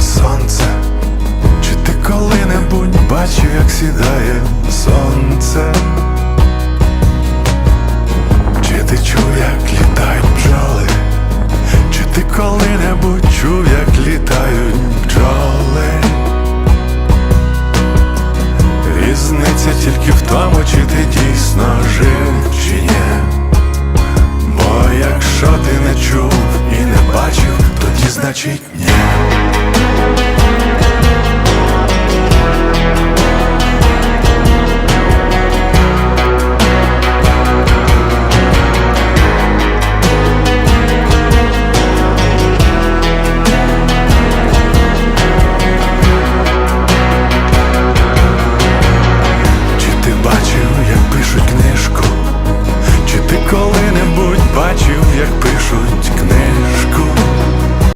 сонце, чи ти коли-небудь бачив, як сідає сонце? Чи ти чув, як літають бджоли? Чи ти коли-небудь чув, як літають бджоли? Різниця тільки в тому, чи ти дійсно жив, чи ні. Бо якщо ти не чув і не бачив, тоді значить ні. книжку.